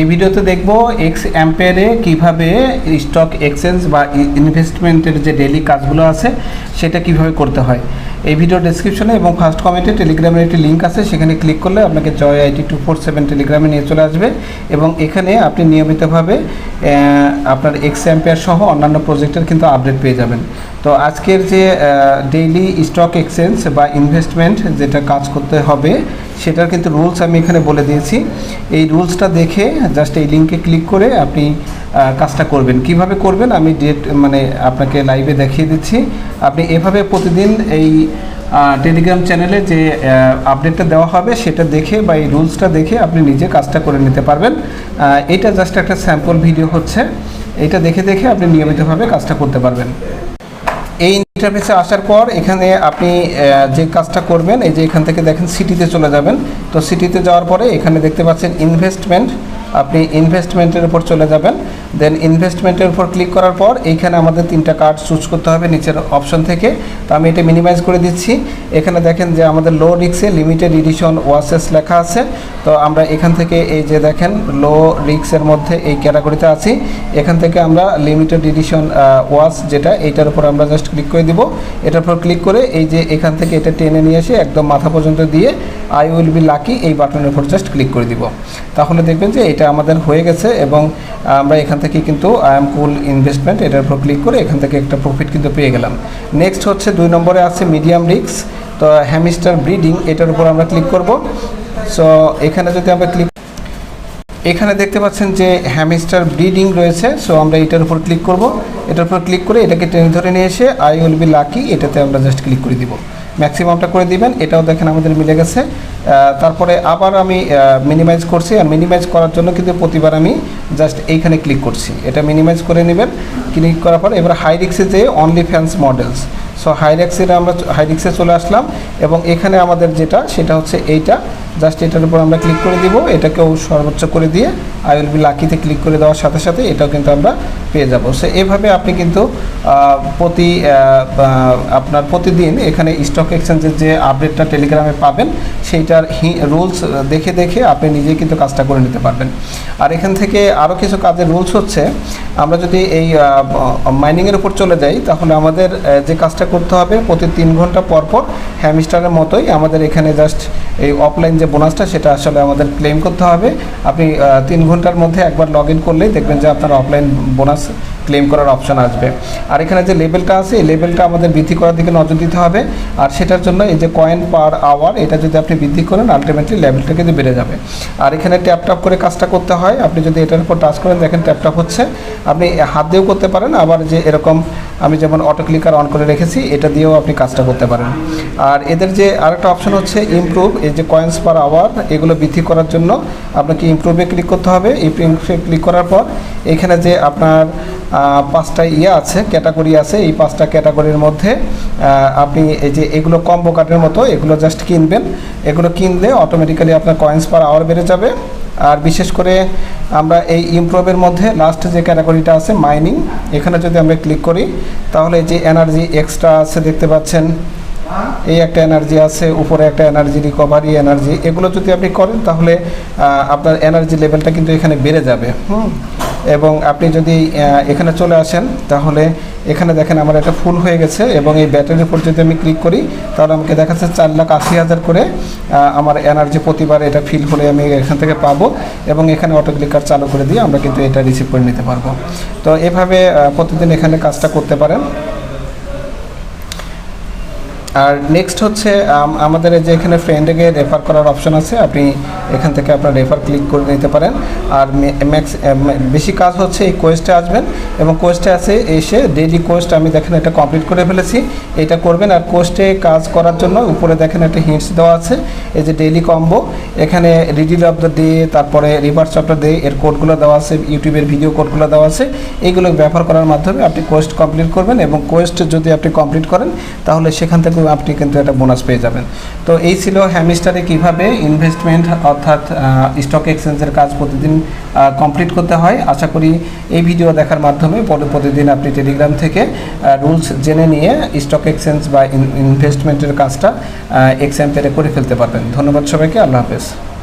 এই ভিডিওতে দেখব এক্স অ্যাম্পেয়ারে কীভাবে স্টক এক্সচেঞ্জ বা ইনভেস্টমেন্টের যে ডেলি কাজগুলো আছে, সেটা কীভাবে করতে হয়। এই ভিডিও ডেসক্রিপশনে এবং ফার্স্ট কমেন্টে টেলিগ্রামের একটি লিঙ্ক আছে, সেখানে ক্লিক করলে আপনাকে Joy IT two four seven টেলিগ্রামে নিয়ে চলে আসবে এবং এখানে আপনি নিয়মিতভাবে আপনার এক্স অ্যাম্পেয়ার সহ অন্যান্য প্রজেক্টের কিন্তু আপডেট পেয়ে যাবেন। তো আজকের যে ডেইলি স্টক এক্সচেঞ্জ বা ইনভেস্টমেন্ট যেটা কাজ করতে হবে, সেটার কিন্তু রুলস আমি এখানে বলে দিয়েছি। এই রুলসটা দেখে জাস্ট এই লিঙ্কে ক্লিক করে আপনি কাজটা করবেন। কীভাবে করবেন? আমি ডেট মানে আপনাকে লাইভে দেখিয়ে দিচ্ছি। আপনি এভাবে প্রতিদিন এই টেলিগ্রাম চ্যানেলে যে আপডেটটা দেওয়া হবে, সেটা দেখে বা এই রুলসটা দেখে আপনি নিজে কাজটা করে নিতে পারবেন। এটা জাস্ট একটা স্যাম্পল ভিডিও হচ্ছে। এটা দেখে দেখে আপনি নিয়মিতভাবে কাজটা করতে পারবেন। এই ইন্টারফেসে আসার পর এখানে আপনি যে কাজটা করবেন, এই যে এখান থেকে দেখেন সিটিতে চলে যাবেন। তো সিটিতে যাওয়ার পরে এখানে দেখতে পাচ্ছেন ইনভেস্টমেন্ট আপনি ইনভেস্টমেন্টের উপর চলে যাবেন। দেন ইনভেস্টমেন্টের উপর ক্লিক করার পর এইখানে আমাদের তিনটা কার্ড চুজ করতে হবে নিচের অপশন থেকে। তো আমি এটা মিনিমাইজ করে দিচ্ছি। এখানে দেখেন যে আমাদের লো রিক্সে লিমিটেড এডিশন ওয়াসেস লেখা আছে। তো আমরা এখান থেকে এই যে দেখেন লো রিক্সের মধ্যে এই ক্যাটাগরিতে আছি। এখান থেকে আমরা লিমিটেড এডিশন ওয়াশ যেটা, এইটার উপর আমরা জাস্ট ক্লিক করে দিব। এটার উপর ক্লিক করে এই যে এখান থেকে এটা টেনে নিয়ে এসে একদম মাথা পর্যন্ত দিয়ে আই উইল বি লাকি এই বাটনের উপর জাস্ট ক্লিক করে দিব। তাহলে দেখবেন যে এটা আমাদের হয়ে গেছে এবং আমরা এখান থেকে কিন্তু আই এম কুল ইনভেস্টমেন্ট এটার উপর ক্লিক করে এখান থেকে একটা প্রফিট কিন্তু পেয়ে গেলাম। নেক্সট হচ্ছে দুই নম্বরে আছে মিডিয়াম রিক্স তো হ্যামিস্টার ব্রিডিং এটার উপর আমরা ক্লিক করব। সো এখানে যদি আমরা ক্লিক এখানে দেখতে পাচ্ছেন যে হ্যামিস্টার ব্রিডিং রয়েছে সো আমরা এটার উপর ক্লিক করব। এটার উপর ক্লিক করে এটাকে টেনে ধরে নিয়ে এসে আই উইল বি লাকি এটাতে আমরা জাস্ট ক্লিক করে দিব। ম্যাক্সিমামটা করে দিবেন, এটাও দেখেন আমাদের মিলে গেছে। তারপরে আবার আমি মিনিমাইজ করছি, আর মিনিমাইজ করার জন্য কিন্তু প্রতিবার আমি জাস্ট এইখানে ক্লিক করছি। এটা মিনিমাইজ করে নেবেন ক্লিক করার পর এবার হাই রিক্সে যে অনলি ফ্যান্স মডেলস সো হাইরেক্সের আমরা হাইরিক্সে চলে আসলাম, এবং এখানে আমাদের যেটা, সেটা হচ্ছে এইটা। জাস্ট এটার উপর আমরা ক্লিক করে দিব। এটাকেও সর্বোচ্চ করে দিয়ে আই উইল বি লাকিতে ক্লিক করে দেওয়ার সাথে সাথে এটাও কিন্তু আমরা পেয়ে যাব। সো এভাবে আপনি কিন্তু প্রতি আপনার প্রতিদিন এখানে স্টক এক্সচেঞ্জের যে আপডেটটা টেলিগ্রামে পাবেন, সেইটার রুলস দেখে দেখে আপনি নিজেই কিন্তু কাজটা করে নিতে পারবেন। আর এখান থেকে আরও কিছু কাজের রুলস হচ্ছে, আমরা যদি এই মাইনিংয়ের উপর চলে যাই, তাহলে আমাদের যে কাজটা করতে হবে প্রতি তিন ঘণ্টা পর পর হ্যামস্টারের মতোই আমাদের এখানে জাস্ট এই অফলাইন যে বোনাসটা সেটা আসলে আমাদের ক্লেম করতে হবে। আপনি তিন ঘণ্টার মধ্যে একবার লগ ইন করলেই দেখবেন যে আপনার অফলাইন বোনাস ক্লেম করার অপশন আসবে। আর এখানে যে লেভেলটা আছে, এই লেভেলটা আমাদের বৃদ্ধি করার দিকে নজর দিতে হবে। আর সেটার জন্য এই যে কয়েন পার আওয়ার এটা যদি আপনি বৃদ্ধি করেন আলটিমেটলি লেভেলটা কিন্তু বেড়ে যাবে। আর এখানে ট্যাপ ট্যাপ করে কাজটা করতে হয়। আপনি যদি এটার উপর টাচ করেন, দেখেন ট্যাপ হচ্ছে। আপনি হাত দিয়েও করতে পারেন, আবার যে এরকম আমি যেমন অটো ক্লিকার অন করে রেখেছি, এটা দিয়েও আপনি কাজটা করতে পারেন। আর এদের যে আরেকটা অপশন হচ্ছে ইমপ্রুভ এই যে কয়েন্স পার আওয়ার এগুলো বৃদ্ধি করার জন্য আপনাকে ইমপ্রুভে ক্লিক করতে হবে। ইমপ্রুভে ক্লিক করার পর এখানে যে আপনার পাঁচটা ইয়ে আছে ক্যাটাগরি আছে, এই পাঁচটা ক্যাটাগরির মধ্যে আপনি এই যে এগুলো কম্বো কার্ডের মতো, এগুলো জাস্ট কিনবেন। এগুলো কিনলে অটোমেটিক্যালি আপনার কয়েন্স পার আওয়ার বেড়ে যাবে। আর বিশেষ করে আমরা এই ইমপ্রুভের মধ্যে লাস্ট যে ক্যাটাগরিটা আছে মাইনিং এখানে যদি আমরা ক্লিক করি, তাহলে যে এনার্জি এক্সট্রা আছে দেখতে পাচ্ছেন, এই একটা এনার্জি আছে, উপরে একটা এনার্জি রিকভারি এনার্জি এগুলো যদি আপনি করেন তাহলে আপনার এনার্জি লেভেলটা কিন্তু এখানে বেড়ে যাবে, হুম। এবং আপনি যদি এখানে চলে আসেন, তাহলে এখানে দেখেন আমার একটা ফুল হয়ে গেছে এবং এই ব্যাটারির উপর যদি আমি ক্লিক করি, তাহলে আমাকে দেখাচ্ছে চার লাখ আশি হাজার করে আমার এনার্জি প্রতিবার এটা ফিল হলে আমি এখান থেকে পাবো এবং এখানে অটো ক্লিকার চালু করে দিয়ে আমরা কিন্তু এটা রিসিভ করে নিতে পারব। তো এভাবে প্রতিদিন এখানে কাজটা করতে পারেন। আর নেক্সট হচ্ছে আমাদের যে এখানে ফ্রেন্ডকে রেফার করার অপশন আছে, আপনি এখান থেকে আপনার রেফার ক্লিক করে নিতে পারেন। আর ম্যাক্স বেশি কাজ হচ্ছে এই কোয়েস্টে আসবেন এবং কোয়েস্টে আছে এসে ডেইলি কোয়েস্ট আমি দেখেন এটা কমপ্লিট করে ফেলেছি। এটা করবেন আর কোয়েস্টে কাজ করার জন্য উপরে দেখেন একটা হিন্টস দেওয়া আছে, এই যে ডেইলি কম্বো এখানে রিডিল অফ দ্য ডে তারপরে রিভার্স দ্য ডে এর কোডগুলো দেওয়া আছে ইউটিউবের ভিডিও কোডগুলো দেওয়া আছে। এইগুলো ব্যবহার করার মাধ্যমে আপনি কোয়েস্ট কমপ্লিট করবেন এবং কোয়েস্ট যদি আপনি কমপ্লিট করেন, তাহলে সেখান থেকে আপনি কিন্তু একটা বোনাস পেয়ে যাবেন। তো এই ছিল হ্যামিস্টারে কীভাবে ইনভেস্টমেন্ট অর্থাৎ স্টক এক্সচেঞ্জের কাজ প্রতিদিন কমপ্লিট করতে হয়। আশা করি এই ভিডিও দেখার মাধ্যমে পরে প্রতিদিন আপনি টেলিগ্রাম থেকে রুলস জেনে নিয়ে স্টক এক্সচেঞ্জ বা ইনভেস্টমেন্টের কাজটা এক্সাম্পেলে করে ফেলতে পারবেন। ধন্যবাদ সবাইকে। আল্লাহ হাফেজ।